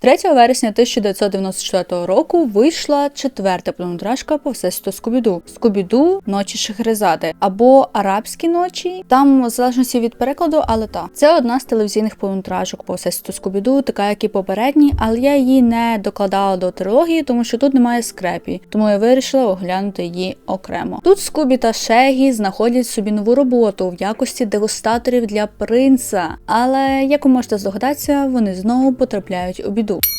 3 вересня 1994 року вийшла четверта повнометражка по всесвіту Скубіду. Скубіду Ночі Шахерезади або Арабські ночі. Там в залежності від перекладу, але та це одна з телевізійних повнометражок по всесвіту Скубіду, така як і попередні, але я її не докладала до трилогії, тому що тут немає скрепі, тому я вирішила оглянути її окремо. Тут Скубі та Шегі знаходять собі нову роботу в якості дегустаторів для принца, але як ви можете здогадатися, вони знову потрапляють у біду. doido.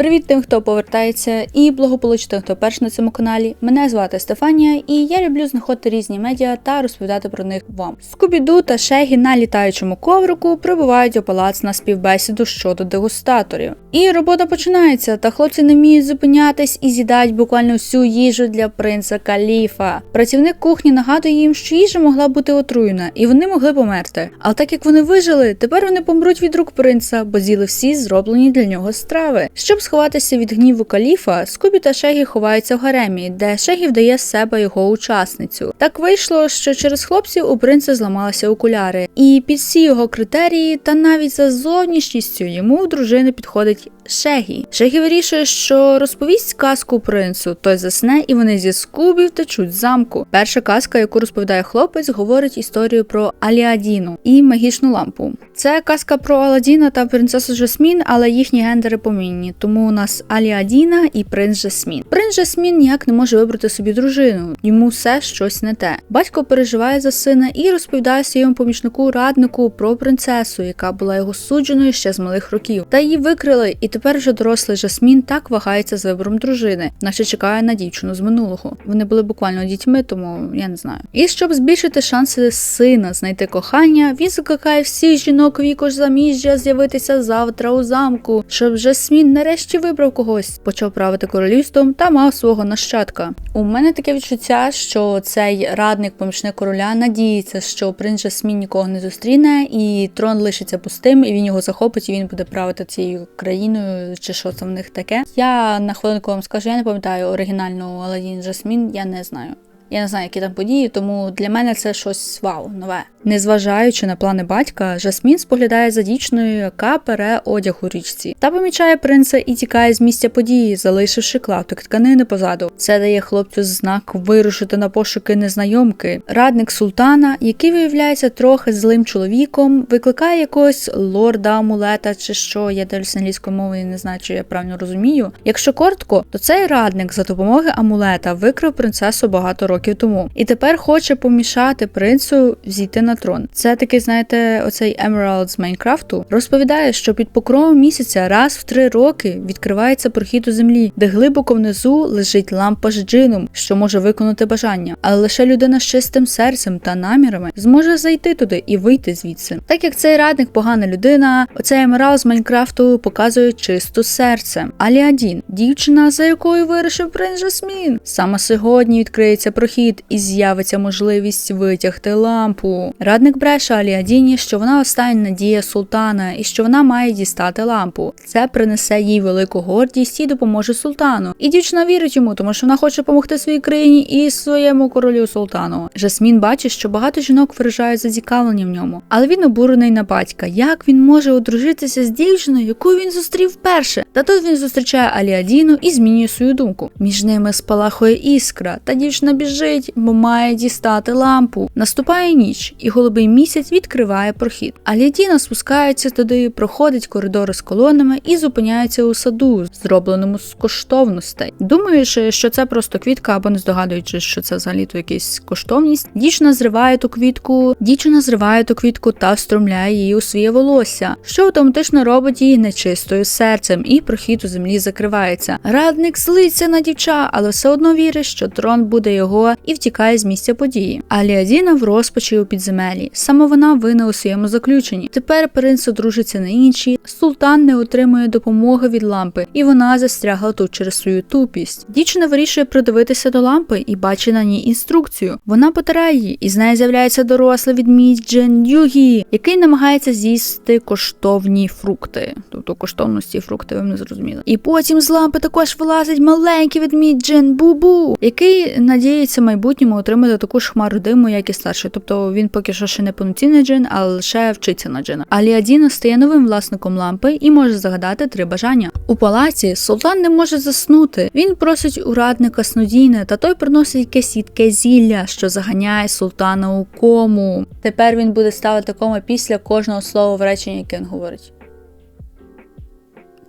Привіт тим, хто повертається, і благополучно хто перший на цьому каналі. Мене звати Стефанія, і я люблю знаходити різні медіа та розповідати про них вам. Скубіду та Шегі на літаючому коврику прибувають у палац на співбесіду щодо дегустаторів. І робота починається, та хлопці не вміють зупинятись і з'їдають буквально всю їжу для принца Каліфа. Працівник кухні нагадує їм, що їжа могла бути отруєна, і вони могли померти. Але так як вони вижили, тепер вони помруть від рук принца, бо з'їли всі зроблені для нього страви. Щоб сховатися від гніву каліфа, Скубі та Шегі ховаються в гаремі, де Шегі вдає з себе його учасницю. Так вийшло, що через хлопців у принца зламалися окуляри, і під всі його критерії, та навіть за зовнішністю йому дружини підходить Шегі. Шегі вирішує, що розповість казку принцу, той засне, і вони зі Скубі втечуть замку. Перша казка, яку розповідає хлопець, говорить історію про Аліадіну і магічну лампу. Це казка про Аладдіна та принцесу Жасмін, але їхні гендери помінні. Тому у нас Аліадіна і принц Жасмін. Принц Жасмін ніяк не може вибрати собі дружину, йому все щось не те. Батько переживає за сина і розповідає своєму помічнику раднику про принцесу, яка була його судженою ще з малих років. Та її викрили, і тепер вже дорослий Жасмін так вагається з вибором дружини, наче чекає на дівчину з минулого. Вони були буквально дітьми, тому я не знаю. І щоб збільшити шанси сина знайти кохання, він закликає всіх жінок віку ж заміжжя з'явитися завтра у замку, щоб Жасмін нарешті вибрав когось, почав правити королівством та мав свого нащадка. У мене таке відчуття, що цей радник помічник короля надіється, що принц Жасмін нікого не зустріне, і трон лишиться пустим, і він його захопить, і він буде правити цією країною, чи що це в них таке. Я на хвилинку вам скажу, я не пам'ятаю оригінальну Аладдін Жасмін, я не знаю. Я не знаю, які там події, тому для мене це щось вау, нове. Незважаючи на плани батька, Жасмін споглядає за дівчиною, яка пере одяг у річці, та помічає принца і тікає з місця події, залишивши клаптик тканини позаду. Це дає хлопцю знак вирушити на пошуки незнайомки. Радник султана, який виявляється трохи злим чоловіком, викликає якогось лорда амулета чи що. Я дивлюся англійською мовою, не знаю, чи я правильно розумію. Якщо коротко, то цей радник за допомогою амулета викрив принцесу багато років тому, і тепер хоче помішати принцу зійти на трон. Це такий, знаєте, оцей Emerald з Майнкрафту розповідає, що під покровом місяця раз в три роки відкривається прохід у землі, де глибоко внизу лежить лампа з джином, що може виконати бажання, але лише людина з чистим серцем та намірами зможе зайти туди і вийти звідси. Так як цей радник погана людина, оцей Емерал з Майнкрафту показує чисту серце. Аліадін, дівчина, за якою вирішив принц Жасмін. Саме сьогодні відкриється прохід і з'явиться можливість витягти лампу. Радник бреше Аліадіні, що вона остання надія султана і що вона має дістати лампу. Це принесе їй велику гордість і допоможе султану. І дівчина вірить йому, тому що вона хоче допомогти своїй країні і своєму королю султану. Жасмін бачить, що багато жінок виражають зацікавлення в ньому, але він обурений на батька. Як він може одружитися з дівчиною, яку він зустрів вперше? Та тут він зустрічає Аліадіну і змінює свою думку. Між ними спалахує іскра, та дівчина біжить, бо має дістати лампу. Наступає ніч, і голубий місяць відкриває прохід. Аліадіна спускається туди, проходить коридори з колонами і зупиняється у саду, зробленому з коштовностей. Думаючи, що це просто квітка, або не здогадуючись, що це взагалі то якась коштовність, дівчина зриває ту квітку, дівчина зриває ту квітку та встромляє її у своє волосся, що автоматично робить її нечистою серцем, і прохід у землі закривається. Радник злиться на дівча, але все одно вірить, що трон буде його і втікає з місця події. Аліадіна в розпачі у підземелі. Саме вона винна у своєму заключенні. Тепер принц одружиться на іншій. Султан не отримує допомоги від лампи, і вона застрягла тут через свою тупість. Дівчина вирішує придивитися до лампи і бачить на ній інструкцію. Вона потирає її, і з нею з'являється дорослий відмідь Джен Югі, який намагається з'їсти коштовні фрукти, тобто коштовності фрукти, ви не зрозуміли. І потім з лампи також вилазить маленький відмідь Джен Бубу, який надіється майбутньому отримати таку ж хмару диму, як і старший. Тобто він поки поки що ще не повноцінний джин, але лише вчиться на джина. Аліадіно стає новим власником лампи і може загадати три бажання. У палаці султан не може заснути. Він просить у радника снодійне, та той приносить якесь їдке зілля, що заганяє султана у кому. Тепер він буде ставити кома після кожного слова в реченні, яке він говорить.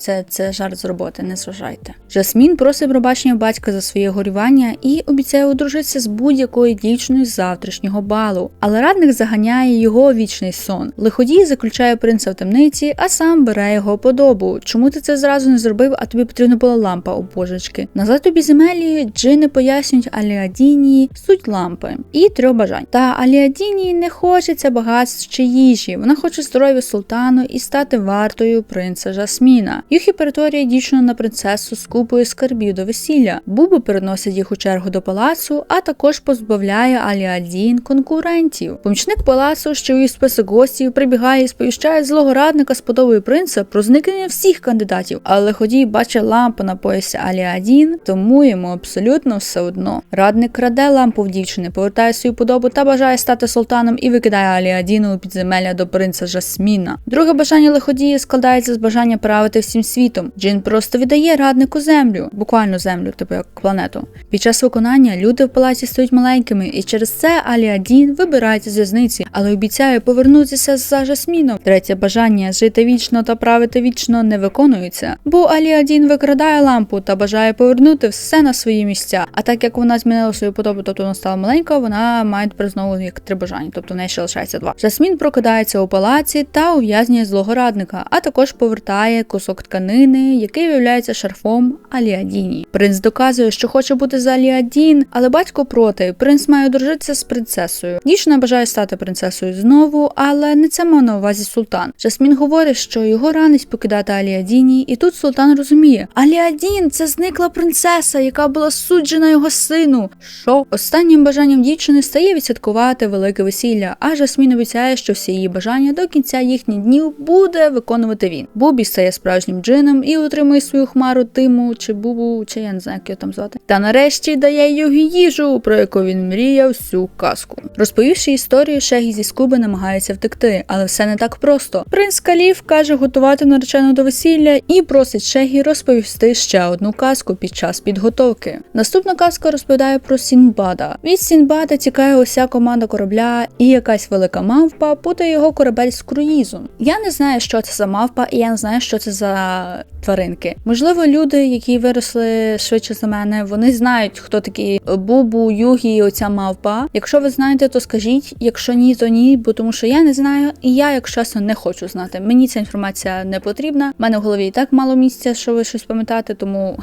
Це, це жарт з роботи, не зважайте. Жасмін просить пробачення батька за своє горювання і обіцяє одружитися з будь-якою дівчиною з завтрашнього балу. Але радник заганяє його вічний сон. Лиходій заключає принца в темниці, а сам бере його подобу. Чому ти це зразу не зробив, а тобі потрібна була лампа у божечки? Назад тобі земелі джини пояснюють Аліадіні суть лампи і трьох бажань. Та Аліадіні не хочеться багатств чи їжі. Вона хоче здоров'я султану і стати вартою принца Жасміна. Юхі перетворює дівчину на принцесу з купою скарбів до весілля. Бубу переносить їх у чергу до палацу, а також позбавляє Аліадін конкурентів. Помічник палацу, що вів список гостів, прибігає і сповіщає злого радника з подобою принца про зникнення всіх кандидатів. Але ходій бачить лампу на поясі Аліадін, тому йому абсолютно все одно. Радник краде лампу в дівчини, повертає свою подобу та бажає стати султаном і викидає Аліадіну у підземелля до принца Жасміна. Друге бажання лиходії складається з бажання правити всім світом. Джин просто віддає раднику землю, буквально землю, типу як планету. Під час виконання люди в палаці стають маленькими, і через це Аліадін вибирається з в'язниці, але обіцяє повернутися за Жасміном. Третє бажання жити вічно та правити вічно не виконується, бо Аліадін викрадає лампу та бажає повернути все на свої місця. А так як вона змінила свою подобу, тобто вона стала маленька, вона має тепер знову як три бажання, тобто в неї ще лишається два. Жасмін прокидається у палаці та ув'язнює злого радника, а також повертає кусок тканини, який виявляється шарфом Аліадіні. Принц доказує, що хоче бути за Аліадін, але батько проти. Принц має одружитися з принцесою. Дівчина бажає стати принцесою знову, але не це мав на увазі султан. Жасмін говорить, що його ранить покидати Аліадіні, і тут султан розуміє: Аліадін це зникла принцеса, яка була суджена його сину. Що останнім бажанням дівчини стає відсвяткувати велике весілля, а Жасмін обіцяє, що всі її бажання до кінця їхніх днів буде виконувати він. Бубі стає справжнім джином і отримує свою хмару Тиму чи Бубу, чи я не знаю, як його там звати. Та нарешті дає Югі їжу, про яку він мріяв всю казку. Розповівши історію, Шегі зі Скуби намагається втекти, але все не так просто. Принц Каліф каже готувати наречену до весілля і просить Шегі розповісти ще одну казку під час підготовки. Наступна казка розповідає про Сінбада. Від Сінбада тікає уся команда корабля, і якась велика мавпа путає його корабель з круїзом. Я не знаю, що це за мавпа, і я не знаю, що це за тваринки. Можливо, люди, які виросли швидше за мене, вони знають, хто такі Бубу, Югі оця мавпа. Якщо ви знаєте, то скажіть. Якщо ні, то ні, бо тому що я не знаю, і я, якщо чесно, не хочу знати. Мені ця інформація не потрібна. У мене в голові і так мало місця, що ви щось пам'ятати, тому.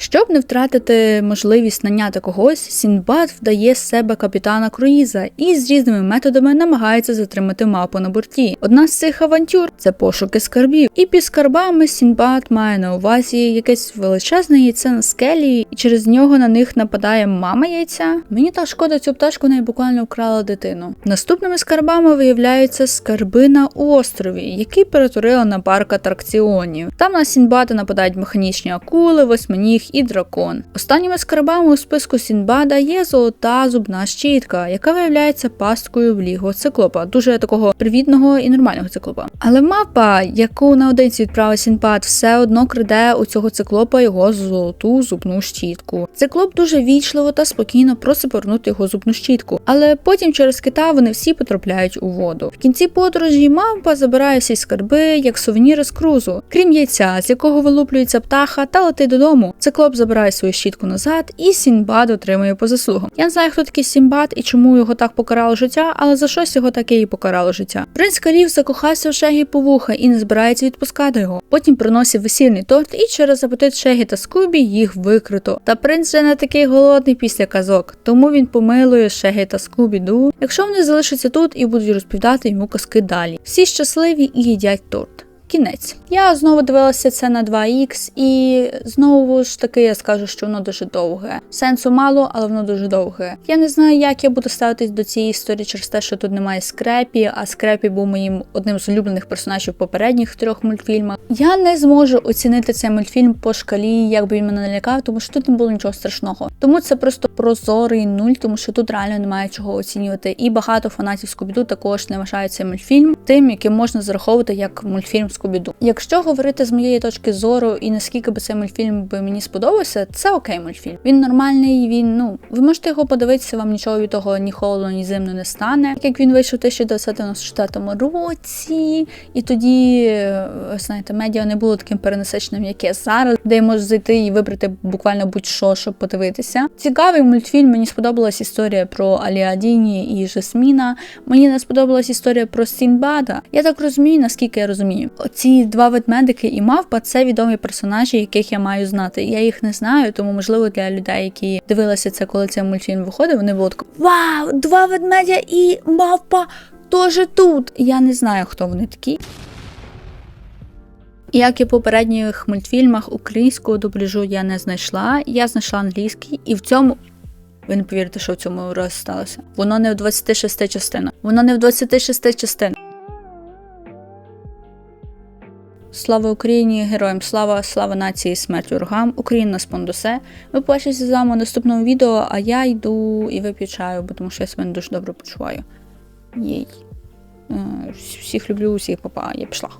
Щоб не втратити можливість наняти когось, Сінбад вдає з себе капітана круїза і з різними методами намагається затримати мапу на борті. Одна з цих авантюр це пошуки скарбів. І під скарбами Сінбад має на увазі якесь величезне яйце на скелі, і через нього на них нападає мама яйця. Мені так шкода цю пташку, неї буквально вкрала дитину. Наступними скарбами виявляються скарби на острові, який перетворили на парк атракціонів. Там на Сінбада нападають механічні акули, восьминіг і дракон. Останніми скарбами у списку Сінбада є золота зубна щітка, яка виявляється пасткою в лігу циклопа, дуже такого привітного і нормального циклопа. Але мапа, яку наодинці відправив Сінбад, все одно краде у цього циклопа його золоту зубну щітку. Циклоп дуже вічливо та спокійно просить повернути його зубну щітку, але потім через кита вони всі потрапляють у воду. В кінці подорожі мавпа забирає всі скарби як сувеніри з крузу, крім яйця, з якого вилуплюється птаха та летить додому. Циклоп забирає свою щітку назад, і Сінбад отримує по заслугам. Я не знаю, хто такий Сінбад і чому його так покарало життя, але за щось його таке і покарало життя. Принц Калів закохався в Шегі по вуха і не збирається відпускати його. Потім приносить весільний торт, і через апетит Шегі та Скубі їх викрито. Та принц вже не такий голодний після казок, тому він помилує Шегі та Скубі Ду, якщо вони залишаться тут і будуть розповідати йому казки далі. Всі щасливі і їдять торт. Кінець. Я знову дивилася це на 2х, і знову ж таки я скажу, що воно дуже довге. Сенсу мало, але воно дуже довге. Я не знаю, як я буду ставитись до цієї історії через те, що тут немає скрепі, а скрепі був моїм одним з улюблених персонажів попередніх трьох мультфільмах. Я не зможу оцінити цей мультфільм по шкалі, як би він мене налякав, тому що тут не було нічого страшного. Тому це просто прозорий нуль, тому що тут реально немає чого оцінювати. І багато фанатів Скубіду також не вважають цей мультфільм тим, яким можна зараховувати як мультфільм Скубіду. Якщо говорити з моєї точки зору, і наскільки би цей мультфільм би мені сподобався, це окей мультфільм. Він нормальний. Він ну ви можете його подивитися, вам нічого від того ні холодно, ні зимно не стане. Як він вийшов у 1994 році, і тоді е, знаєте, медіа не було таким перенасиченим, як є зараз, де я можу зайти і вибрати буквально будь-що, щоб подивитися. Цікавий мультфільм. Мені сподобалась історія про Аліадіні і Жасміна. Мені не сподобалась історія про Сінбада. Я так розумію, наскільки я розумію. Ці два ведмедики і мавпа це відомі персонажі, яких я маю знати. Я їх не знаю, тому можливо для людей, які дивилися це, коли цей мультфільм виходив, вони були так Вау, два ведмедя і мавпа теж тут. Я не знаю, хто вони такі. Як і в попередніх мультфільмах, українського дубляжу я не знайшла. Я знайшла англійський, і в цьому ви не повірите, що в цьому раз сталося. Воно не в 26 частинах. Воно не в 26 частинах. Слава Україні, героям слава, слава нації, смерть ворогам, Україна спондусе. Ви Ми побачимося з вами в наступному відео, а я йду і вип'ю чаю, бо тому що я себе не дуже добре почуваю. Єй. Е, Всіх люблю, всіх папа, я пішла.